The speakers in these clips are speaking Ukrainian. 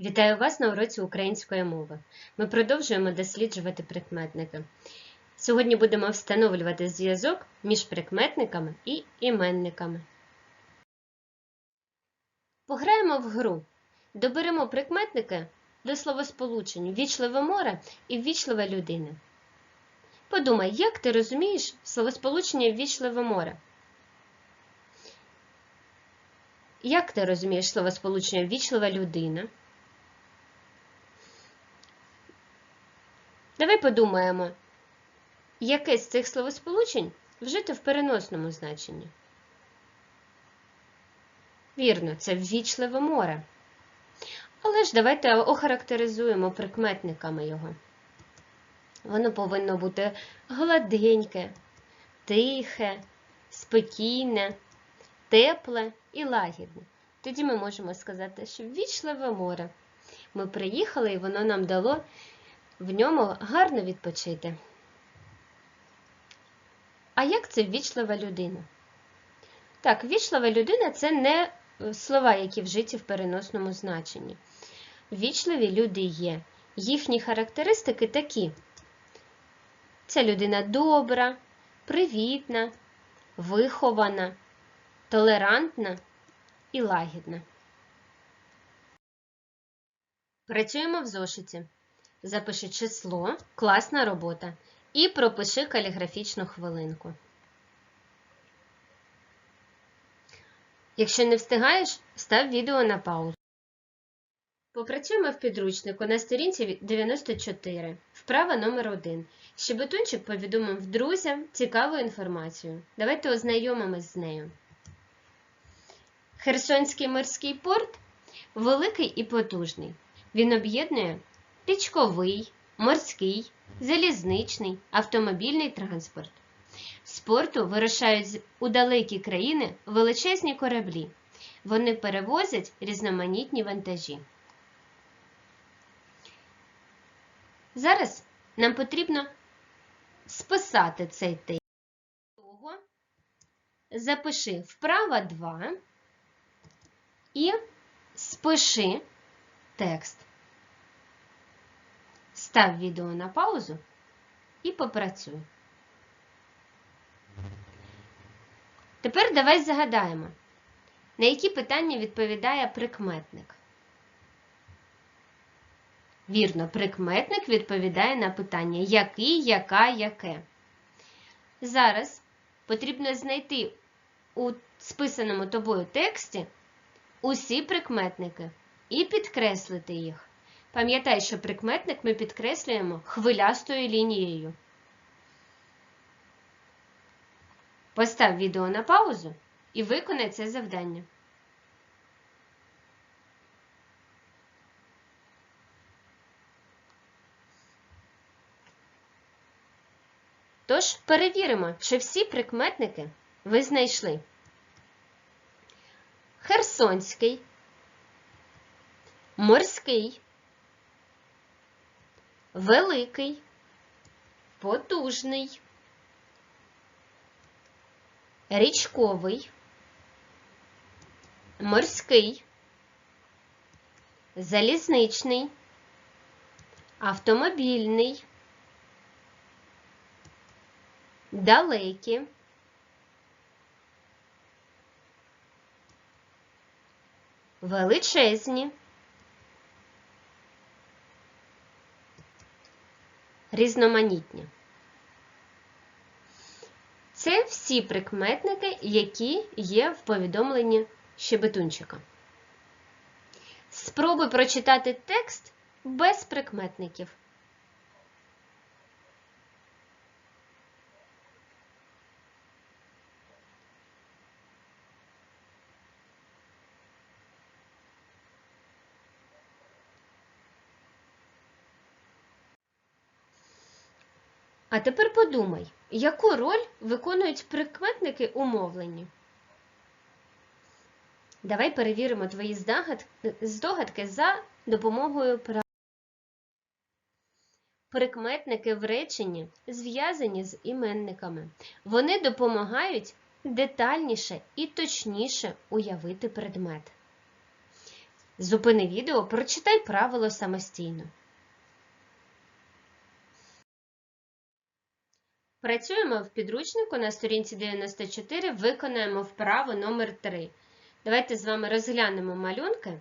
Вітаю вас на уроці української мови. Ми продовжуємо досліджувати прикметники. Сьогодні будемо встановлювати зв'язок між прикметниками і іменниками. Пограємо в гру. Доберемо прикметники до словосполучень ввічливе море і ввічлива людина. Подумай, як ти розумієш словосполучення ввічливе море? Як ти розумієш словосполучення ввічлива людина? Давай подумаємо, яке з цих словосполучень вжито в переносному значенні. Вірно, це ввічливе море. Але ж давайте охарактеризуємо прикметниками його. Воно повинно бути гладеньке, тихе, спокійне, тепле і лагідне. Тоді ми можемо сказати, що ввічливе море. Ми приїхали і воно нам дало в ньому гарно відпочити. А як це ввічлива людина? Так, ввічлива людина це не слова, які вжиті в переносному значенні. Ввічливі люди є. Їхні характеристики такі: ця людина добра, привітна, вихована, толерантна і лагідна. Працюємо в зошиті. Запиши число, класна робота і пропиши каліграфічну хвилинку. Якщо не встигаєш, став відео на паузу. Попрацюємо в підручнику на сторінці 94, вправа номер 1. Щебетунчик повідомив друзям цікаву інформацію. Давайте ознайомимось з нею. Херсонський морський порт великий і потужний. Він об'єднує річковий, морський, залізничний, автомобільний транспорт. З порту вирушають у далекі країни величезні кораблі. Вони перевозять різноманітні вантажі. Зараз нам потрібно списати цей текст. Запиши вправа 2 і спиши текст. Став відео на паузу і попрацюй. Тепер давай загадаємо, на які питання відповідає прикметник. Вірно, прикметник відповідає на питання який, яка, яке. Зараз потрібно знайти у списаному тобою тексті усі прикметники і підкреслити їх. Пам'ятай, що прикметник ми підкреслюємо хвилястою лінією. Постав відео на паузу і виконай це завдання. Тож перевіримо, чи всі прикметники ви знайшли. Херсонський, морський, великий, потужний, річковий, морський, залізничний, автомобільний, далекі, величезні, різноманітні. Це всі прикметники, які є в повідомленні щебетунчика. Спробуй прочитати текст без прикметників. А тепер подумай, яку роль виконують прикметники у мовленні? Давай перевіримо твої здогадки, за допомогою прав. Прикметники в реченні зв'язані з іменниками. Вони допомагають детальніше і точніше уявити предмет. Зупини відео, прочитай правило самостійно. Працюємо в підручнику на сторінці 94, виконаємо вправу номер 3. Давайте з вами розглянемо малюнки,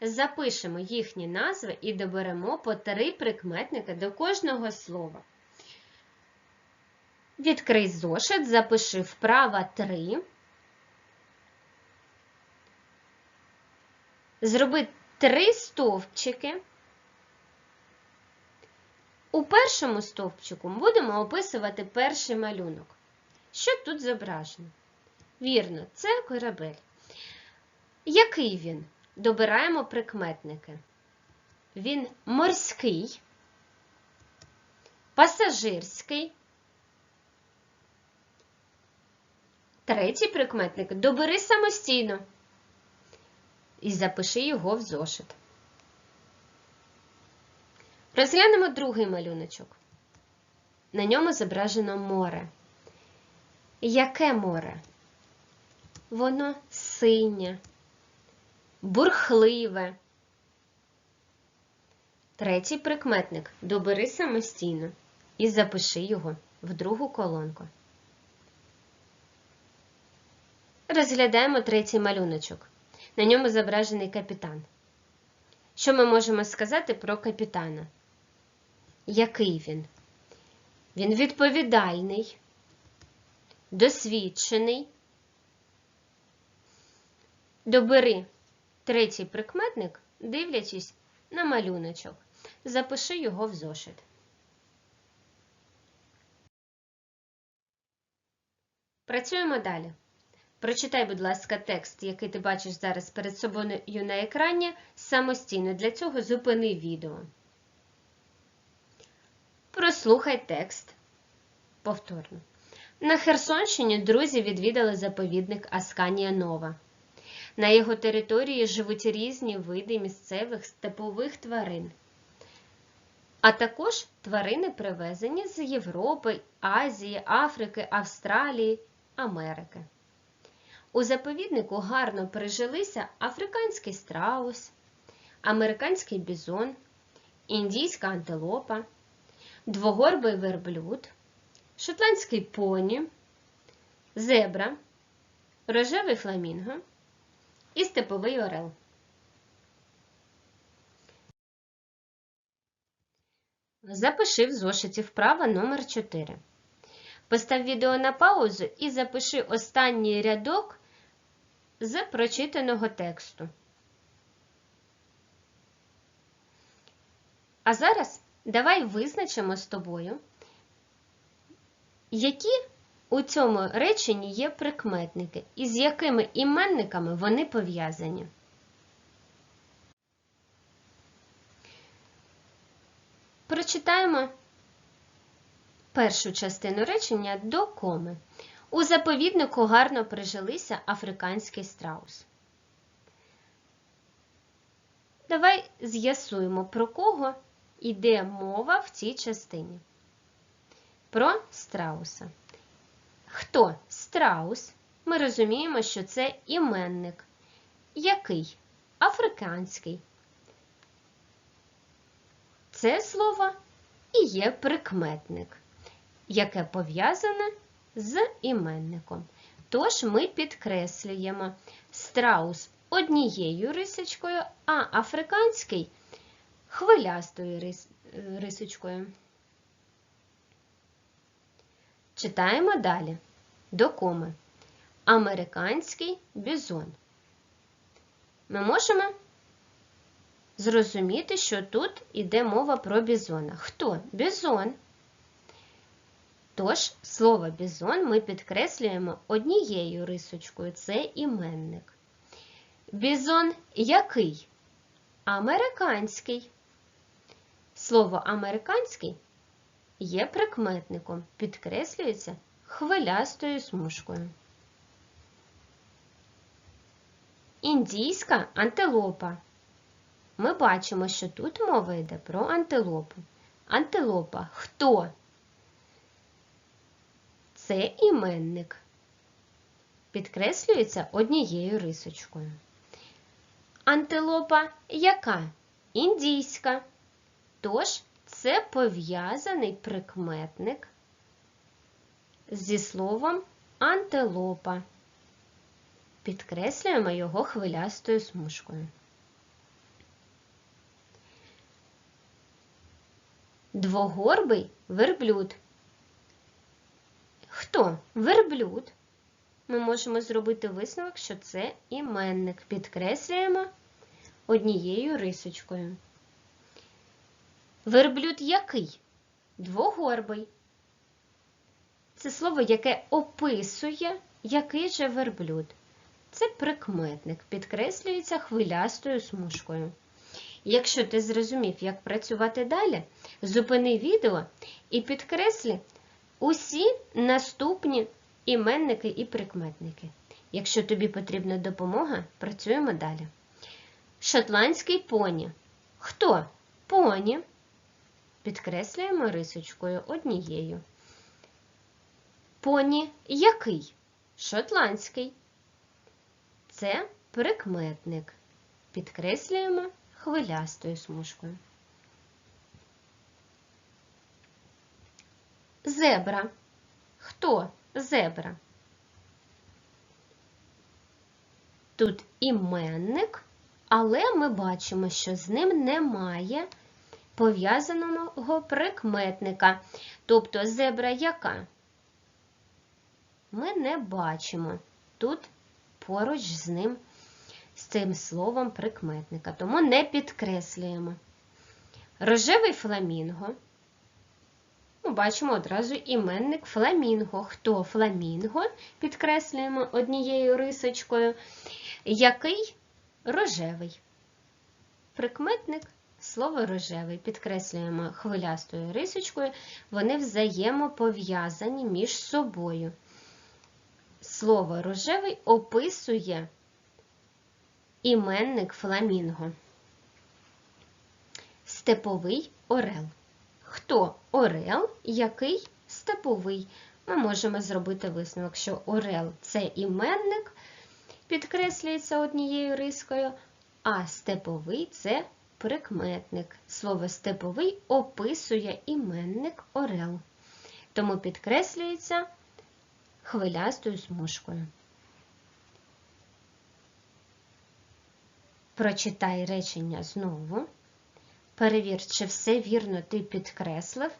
запишемо їхні назви і доберемо по три прикметники до кожного слова. Відкрий зошит, запиши вправа 3. Зроби три стовпчики. У першому стовпчику будемо описувати перший малюнок. Що тут зображено? Вірно, це корабель. Який він? Добираємо прикметники. Він морський, пасажирський. Третій прикметник добери самостійно і запиши його в зошит. Розглянемо другий малюночок. На ньому зображено море. Яке море? Воно синє, бурхливе. Третій прикметник добери самостійно і запиши його в другу колонку. Розглядаємо третій малюночок. На ньому зображений капітан. Що ми можемо сказати про капітана? Який він? Він відповідальний, досвідчений. Добери третій прикметник, дивлячись на малюночок. Запиши його в зошит. Працюємо далі. Прочитай, будь ласка, текст, який ти бачиш зараз перед собою на екрані, самостійно. Для цього зупини відео. Прослухай текст. Повторно. На Херсонщині друзі відвідали заповідник Асканія Нова. На його території живуть різні види місцевих степових тварин. А також тварини привезені з Європи, Азії, Африки, Австралії, Америки. У заповіднику гарно прижилися африканський страус, американський бізон, індійська антилопа, двогорбий верблюд, шотландський поні, зебра, рожевий фламінго і степовий орел. Запиши в зошиті вправа номер 4 Постав відео на паузу і запиши останній рядок з прочитаного тексту. А зараз давай визначимо з тобою, які у цьому реченні є прикметники і з якими іменниками вони пов'язані. Прочитаємо першу частину речення до коми. У заповіднику гарно прижилися африканський страус. Давай з'ясуємо, про кого йде мова в цій частині. Про страуса. Хто страус? Ми розуміємо, що це іменник. Який? Африканський. Це слово і є прикметник, яке пов'язане з іменником. Тож ми підкреслюємо страус однією рисочкою, а африканський хвилястою рис... рисочкою. Читаємо далі. До коми. Американський бізон. Ми можемо зрозуміти, що тут йде мова про бізона. Хто? Бізон. Тож, слово бізон ми підкреслюємо однією рисочкою це іменник. Бізон який? Американський. Слово американський є прикметником, підкреслюється хвилястою смужкою. Індійська антилопа. Ми бачимо, що тут мова йде про антилопу. Антилопа хто? Це іменник. Підкреслюється однією рисочкою. антилопа яка? Індійська. Тож це пов'язаний прикметник зі словом антилопа. Підкреслюємо його хвилястою смужкою. Двогорбий верблюд. Хто? Верблюд. Ми можемо зробити висновок, що це іменник. Підкреслюємо однією рисочкою. Верблюд який? Двогорбий. Це слово, яке описує, який же верблюд. Це прикметник, підкреслюється хвилястою смужкою. Якщо ти зрозумів, як працювати далі, зупини відео і підкреслі усі наступні іменники і прикметники. Якщо тобі потрібна допомога, працюємо далі. Шотландський поні. Хто? Поні. Підкреслюємо рисочкою однією. Поні який? Шотландський. Це прикметник. Підкреслюємо хвилястою смужкою. Зебра. Хто зебра? Тут іменник, але ми бачимо, що з ним немає пов'язаного прикметника. Тобто зебра яка? Ми не бачимо тут поруч з ним, з цим словом прикметника, тому не підкреслюємо. Рожевий фламінго. Ми бачимо одразу іменник фламінго. Хто фламінго? Підкреслюємо однією рисочкою. Який рожевий? Прикметник слово рожевий. Підкреслюємо хвилястою рисочкою, вони взаємопов'язані між собою. Слово рожевий описує іменник фламінго. Степовий орел. Хто орел, який степовий? Ми можемо зробити висновок, що орел це іменник, підкреслюється однією рискою, а степовий це прикметник. Слово степовий описує іменник орел. Тому підкреслюється хвилястою смужкою. Прочитай речення знову. Перевір, чи все вірно ти підкреслив.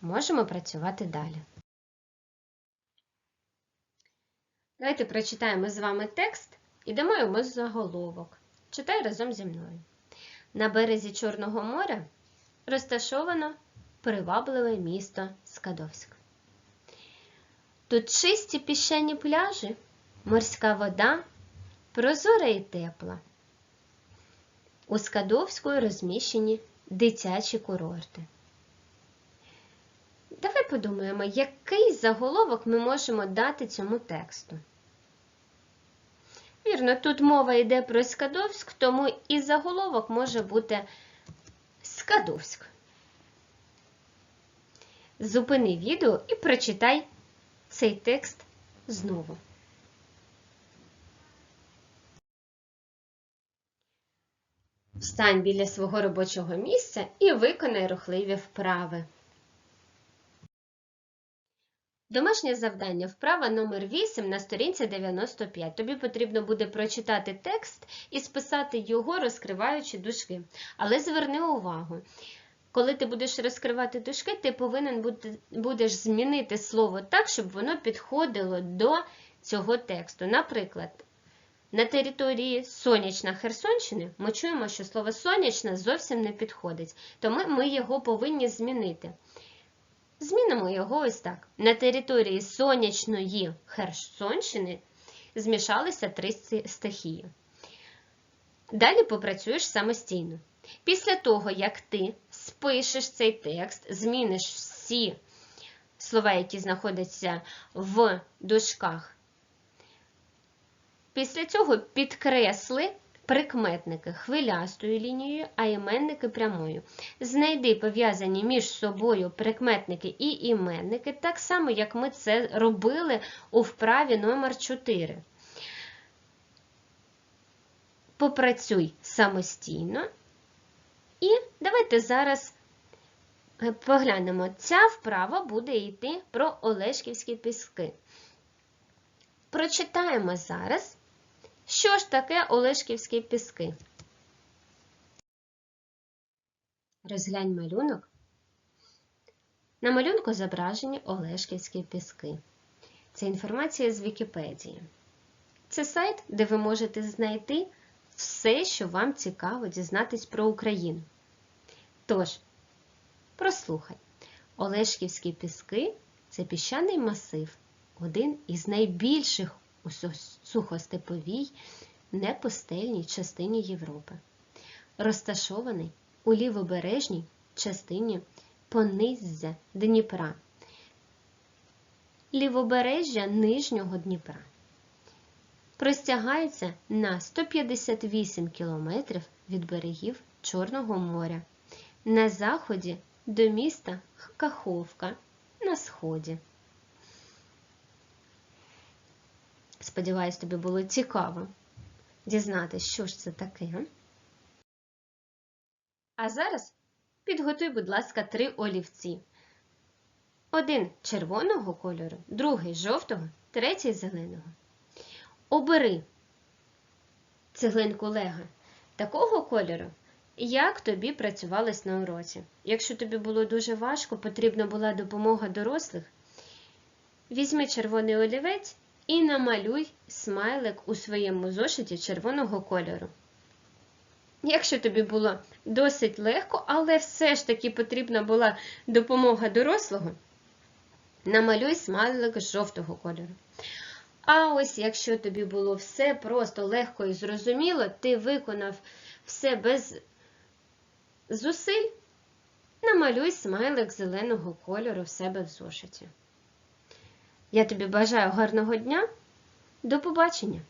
Можемо працювати далі. Давайте прочитаємо з вами текст і дамо йому заголовок. Читай разом зі мною. На березі Чорного моря розташовано привабливе місто Скадовськ. Тут чисті піщані пляжі, морська вода, прозора і тепла. У Скадовську розміщені дитячі курорти. Давай подумаємо, який заголовок ми можемо дати цьому тексту. Вірно, тут мова йде про Скадовськ, тому і заголовок може бути Скадовськ. Зупини відео і прочитай цей текст знову. Встань біля свого робочого місця і виконай рухливі вправи. Домашнє завдання вправа номер 8 на сторінці 95. Тобі потрібно буде прочитати текст і списати його, розкриваючи дужки. Але зверни увагу, коли ти будеш розкривати дужки, ти повинен будеш змінити слово так, щоб воно підходило до цього тексту. Наприклад, на території сонячна Херсонщини ми чуємо, що слово сонячна зовсім не підходить, тому ми його повинні змінити. Змінимо його ось так. На території сонячної Херсонщини змішалися три стихії. Далі попрацюєш самостійно. Після того, як ти спишеш цей текст, зміниш всі слова, які знаходяться в дужках. Після цього підкресли прикметники хвилястою лінією, а іменники прямою. Знайди пов'язані між собою прикметники і іменники, так само, як ми це робили у вправі номер 4 попрацюй самостійно. І давайте зараз е, поглянемо. Ця вправа буде йти про Олешківські піски. Прочитаємо зараз, що ж таке Олешківські піски. Розглянь малюнок. На малюнку зображені Олешківські піски. Це інформація з Вікіпедії. Це сайт, де ви можете знайти все, що вам цікаво дізнатись про Україну. Тож, прослухай, Олешківські піски це піщаний масив, один із найбільших у сухостеповій непустельній частині Європи, розташований у лівобережній частині пониззя Дніпра, лівобережжя Нижнього Дніпра. Простягається на 158 кілометрів від берегів Чорного моря, на заході до міста Каховка на сході. Сподіваюсь, тобі було цікаво дізнатися, що ж це таке. А зараз підготуй, будь ласка, три олівці. Один червоного кольору, другий жовтого, третій зеленого. Обери цеглинку лего такого кольору, як тобі працювалось на уроці. Якщо тобі було дуже важко, потрібна була допомога дорослих, візьми червоний олівець і намалюй смайлик у своєму зошиті червоного кольору. Якщо тобі було досить легко, але все ж таки потрібна була допомога дорослого, намалюй смайлик жовтого кольору. А ось якщо тобі було все просто легко і зрозуміло, ти виконав все без зусиль, намалюй смайлик зеленого кольору в себе в зошиті. Я тобі бажаю гарного дня. До побачення!